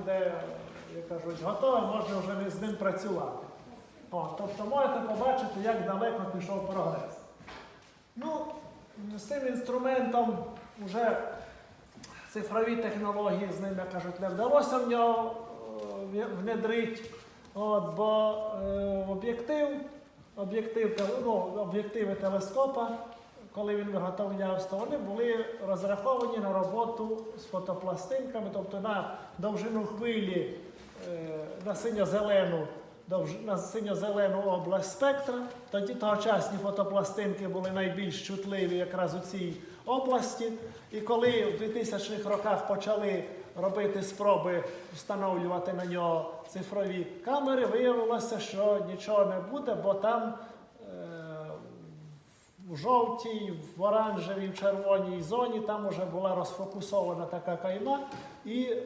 буде, як кажуть, готове, можна вже з ним працювати. О, тобто можете побачити, як далеко пішов прогрес. Ну, з цим інструментом вже цифрові технології з ним, як кажуть, не вдалося в нього е, внедрити. От, бо е, об'єктив, об'єктив, ну, об'єктиви телескопа, коли він виготовлявся, вони були розраховані на роботу з фотопластинками, тобто на довжину хвилі, е, на синьо-зелену на синьо-зелену область спектра. Тоді тогочасні фотопластинки були найбільш чутливі якраз у цій області. І коли в 2000-х роках почали робити спроби встановлювати на нього цифрові камери, виявилося, що нічого не буде, бо там е, в жовтій, в оранжевій, в червоній зоні там вже була розфокусована така кайма, і е,